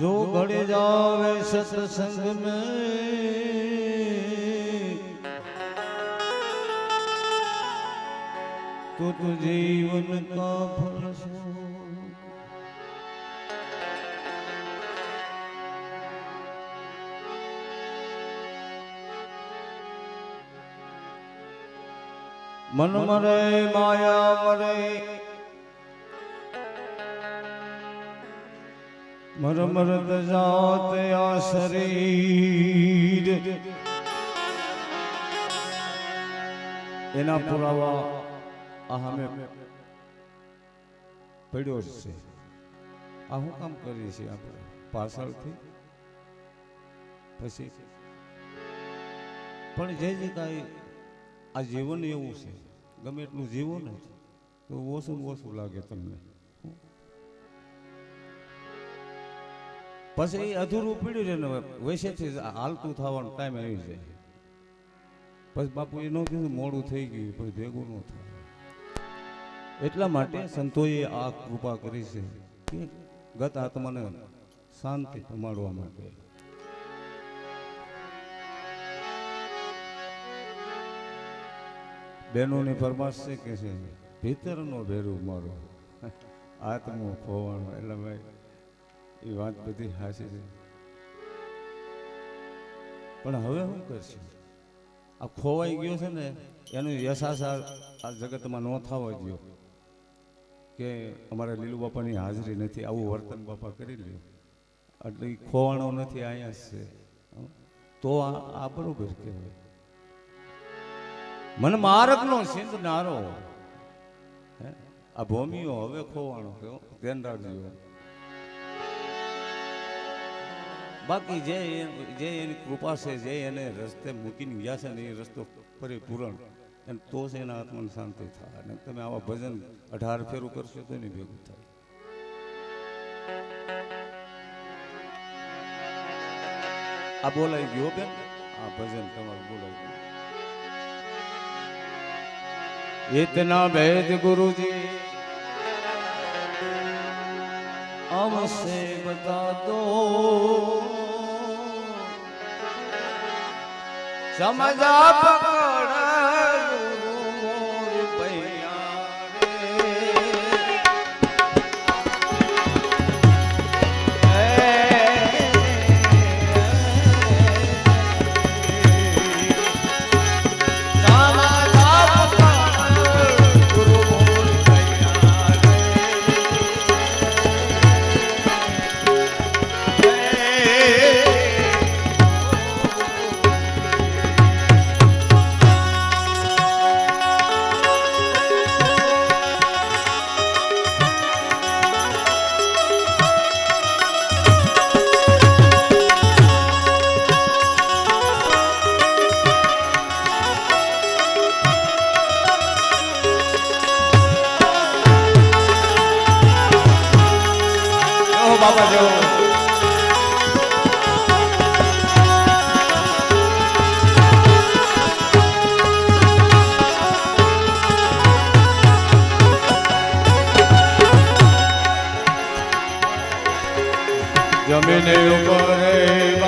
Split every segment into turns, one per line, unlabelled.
जो घड़ जावे सत्संग में तो तू जीवन का फल मन मरे माया मरे મરે મર મરદ જાત આ શરીર. એના પુરાવા આ સામે પડ્યો છે. આ શું કામ કરીએ છીએ આપણે? પાછળથી? પછી? પણ જે જે કાંઈ આ જીવન એવું છે, ગમે એટલું જીવો ને, તો ઓછું ઓછું લાગે તમને. પછી એ અધૂરું પીડ્યું છે ને વૈસેથી હાલતું થવાનો ટાઈમ આવી જાય. પછી બાપુ એ ન કીધું મોડું થઈ ગયું પછી ભેગું ન થાય. એટલા માટે સંતોએ આ કૃપા કરી છે કે ગત આત્માને શાંતિ પમાડવા માટે. બહેનોની ફરમાશ છે કે છે ભીતરનો ભેરું મારો આત્મો ફોવાનો એટલે ભાઈ એ વાત બધી હાસી છે. પણ હવે શું કરશું આ ખોવાઈ ગયો છે ને, એનો યશાસ આ જગતમાં ન થવા ગયો કે અમારા લીલુ બાપાની હાજરી નથી, આવું વર્તન બાપા કરી લ્યો એટલે એ ખોવાણો નથી અહીંયા છે. તો આ આ બરોબર કહેવાય. મન મારકનો સિંધ નારો? આ ભૂમિઓ હવે ખોવાણો કયો ધ્યાન રાખજો. બાકી જે એ- જે એની કૃપા છે જે એને રસ્તે મૂકીને ગયા છે ને એ રસ્તો પરિપૂર્ણ અને તો જ એના આત્માને શાંતિ થાય અને તમે આવા ભજન અઢાર ફેરું કરશો તો નહીં ભેગું થાય આ બોલાઈ ગયો બેન આ ભજન તમારું બોલાઈ ગયું इतना वेद गुरु जी અવશે બતા દો. સમજા જમીને ઉપર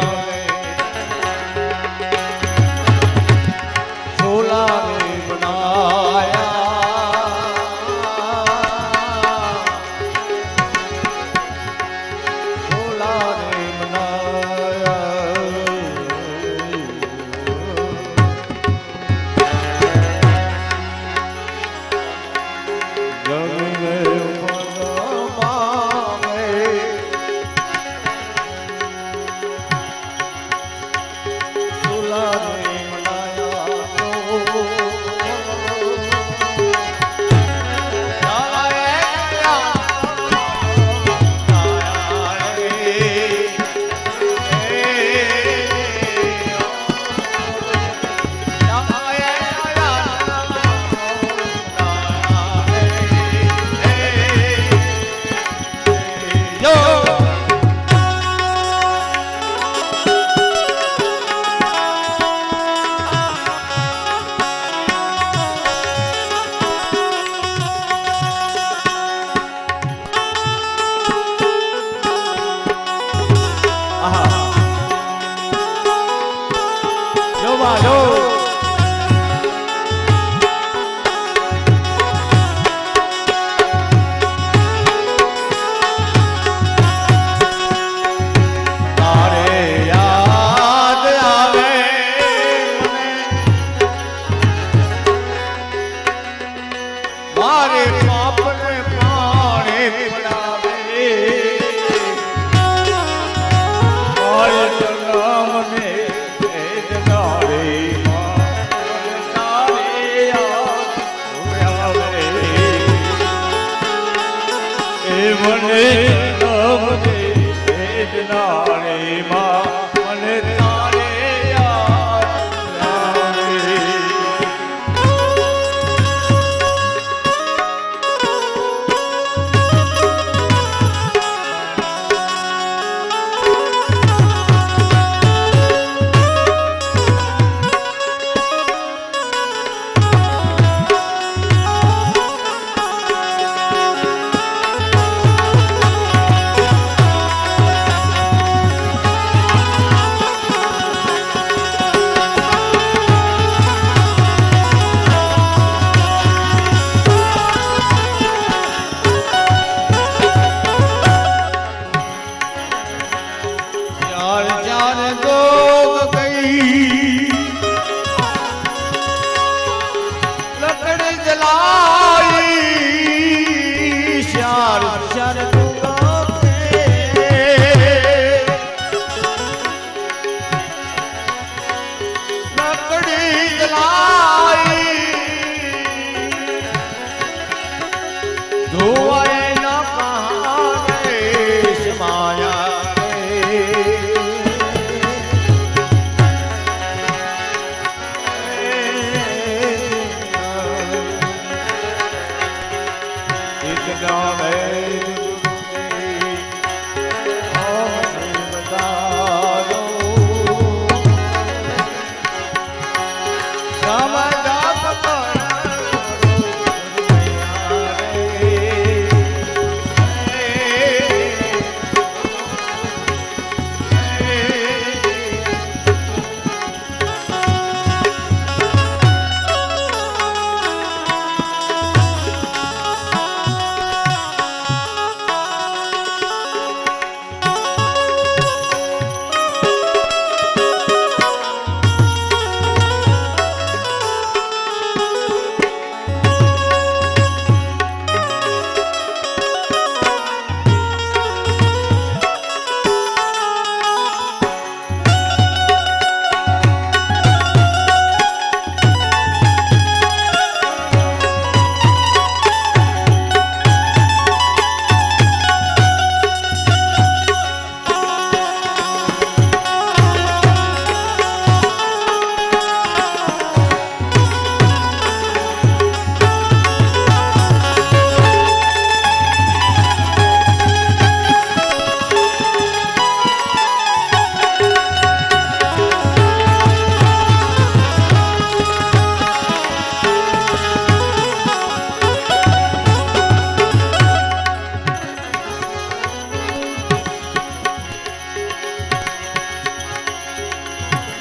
हमारे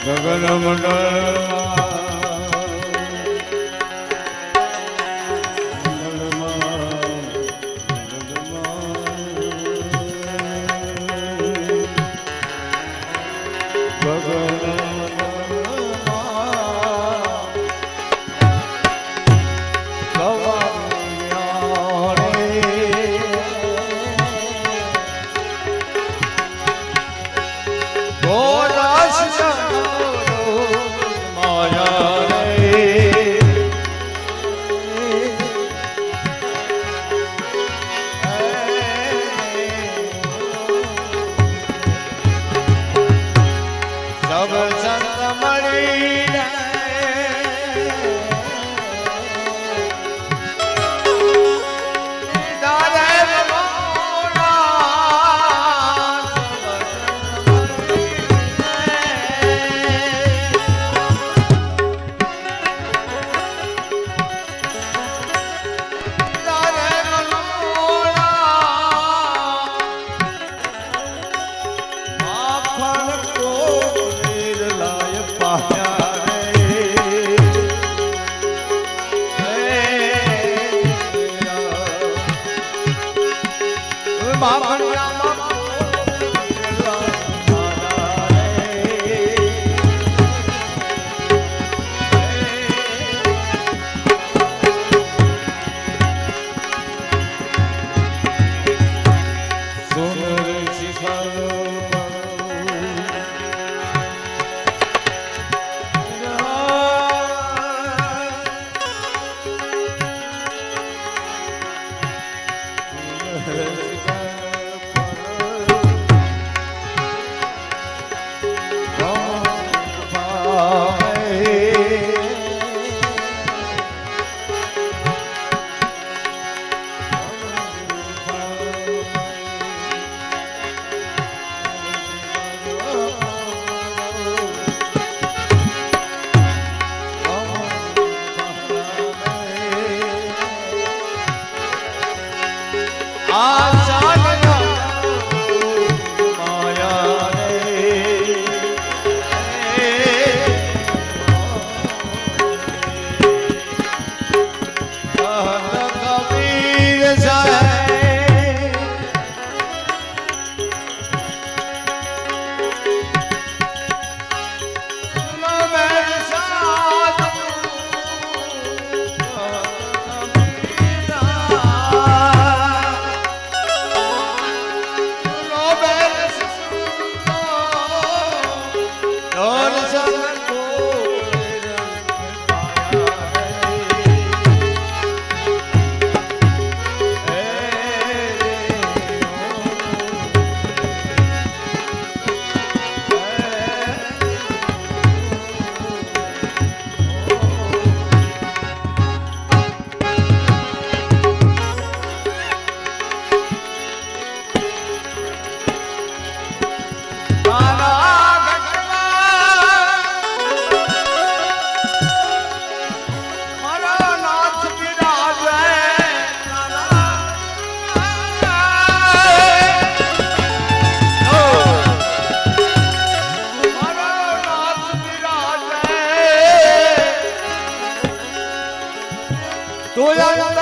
ગગન માયા আমার 我要让